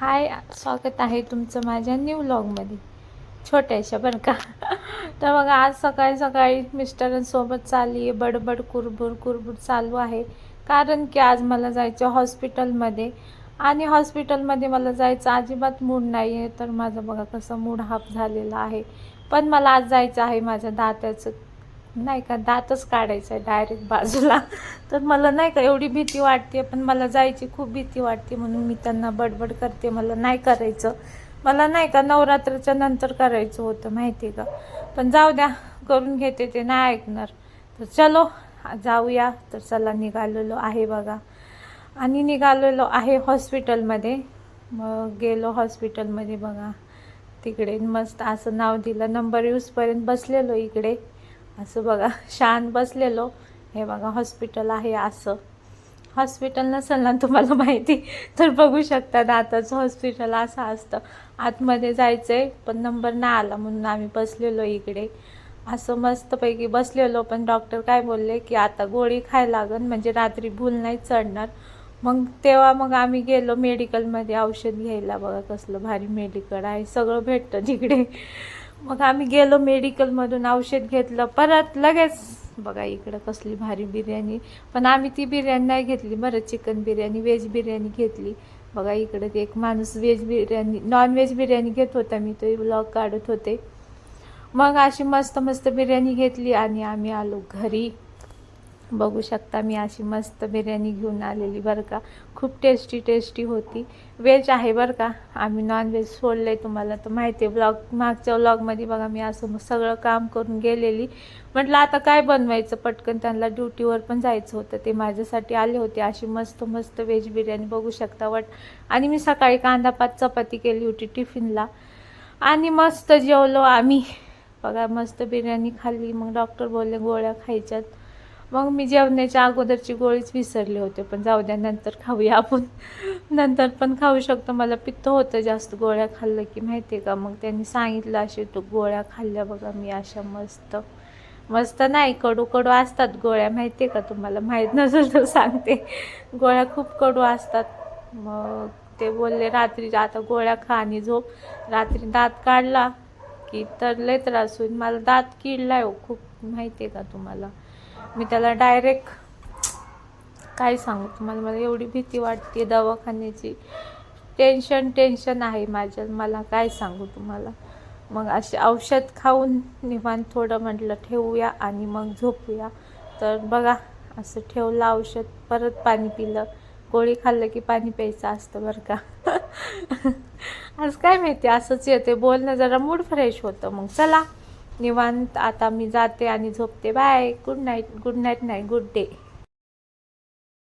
हाय स्वागत आहे तुमचं माझ्या न्यू व्लॉगमध्ये छोट्याशा बरं का? तर बघा आज सकाळी सकाळी मिस्टरांसोबत चालली आहे बडबड कुरबुर कुरबुर चालू आहे. कारण की आज मला जायचं हॉस्पिटलमध्ये आणि हॉस्पिटलमध्ये मला जायचं अजिबात मूड नाही आहे तर माझं बघा कसं मूड हाफ झालेला आहे. पण मला आज जायचं आहे माझ्या दात्याचं. नाही का दातच काढायचं आहे डायरेक्ट बाजूला. तर मला नाही का एवढी भीती वाटते पण मला जायची खूप भीती वाटते म्हणून मी त्यांना बडबड करते. मला नाही करायचं. मला नाही का नवरात्राच्या नंतर करायचं होतं माहिती आहे का? पण जाऊ द्या करून घेते ते नाही ऐकणार. तर चलो जाऊया. तर चला निघालेलो आहे बघा. आणि निघालेलो आहे हॉस्पिटलमध्ये. मग गेलो हॉस्पिटलमध्ये बघा. तिकडे मस्त असं नाव दिलं. नंबर यूजपर्यंत बसलेलो इकडे. असं बघा शान बसलेलो. हे बघा हॉस्पिटल आहे असं. हॉस्पिटल नसेल ना तुम्हाला माहिती तर बघू शकता आताचं हॉस्पिटल असं असतं. आतमध्ये जायचं आहे पण नंबर नाही आला म्हणून आम्ही बसलेलो इकडे. असं मस्तपैकी बसलेलो पण डॉक्टर काय बोलले की आता गोळी खायला लागन म्हणजे रात्री भूल नाही चढणार. मग तेव्हा मग आम्ही गेलो मेडिकलमध्ये औषध घ्यायला. बघा कसलं भारी मेडिकल आहे सगळं भेटतं तिकडे. मग आम्ही गेलो मेडिकलमधून औषध घेतलं. परत लगेच बघा इकडं कसली भारी बिर्याणी. पण आम्ही ती बिर्याणी नाही घेतली बरं चिकन बिर्याणी व्हेज बिर्याणी घेतली. बघा इकडं ते एक माणूस veg biryani non veg biryani घेत होता मी तो ब्लॉग काढत होते. मग अशी मस्त मस्त बिर्याणी घेतली आणि आम्ही आलो घरी. बघू शकता मी अशी मस्त बिर्याणी घेऊन आलेली बरं का. खूप टेस्टी टेस्टी होती. व्हेज आहे बरं का. आम्ही नॉनव्हेज सोडलं आहे तुम्हाला. तर माहिती आहे ब्लॉग मागच्या व्लॉगमध्ये बघा मी असं सगळं काम करून गेलेली. म्हटलं आता काय बनवायचं? पटकन त्यांना ड्युटीवर पण जायचं होतं. ते माझ्यासाठी आले होते. अशी मस्त मस्त व्हेज बिर्याणी बघू शकता वट. आणि मी सकाळी कांदा पात चपाती केली होती टिफिनला. आणि मस्त जेवलो आम्ही. बघा मस्त बिर्याणी खाल्ली. मग डॉक्टर बोलले गोळ्या खायच्यात. मग मी जेवण्याच्या अगोदरची गोळीच विसरले होते पण जाऊ द्या नंतर खाऊया आपण. नंतर पण खाऊ शकतो. मला पित्त होतं जास्त गोळ्या खाल्लं की माहिती आहे का? मग त्यांनी सांगितलं असे तो गोळ्या खाल्ल्या बघा मी अशा मस्त. मस्त नाही कडू कडू असतात गोळ्या माहिती आहे का तुम्हाला? माहीत नसेल तर सांगते. गोळ्या खूप कडू असतात. मग ते बोलले रात्री आता गोळ्या खा आणि झोप. रात्री दात काढला की तर लय त्रास होईल. मला दात किडलाय हो खूप माहिती आहे का तुम्हाला? मी त्याला डायरेक्ट काय सांगू तुम्हाला? मला एवढी भीती वाटते दवाखान्याची. टेन्शन टेन्शन आहे माझ्या. मला काय सांगू तुम्हाला? मग असे औषध खाऊन निवांत थोडं म्हटलं ठेवूया आणि मग झोपूया. तर बघा असं ठेवलं औषध परत पाणी पिलं. गोळी खाल्लं की पाणी प्यायचं असतं बरं का? आज काय माहिती असंच येते. बोलणं जरा मूड फ्रेश होतं. मग चला. निवांत आता मी जाते आणि झोपते. Bye good night good night नाही गुड डे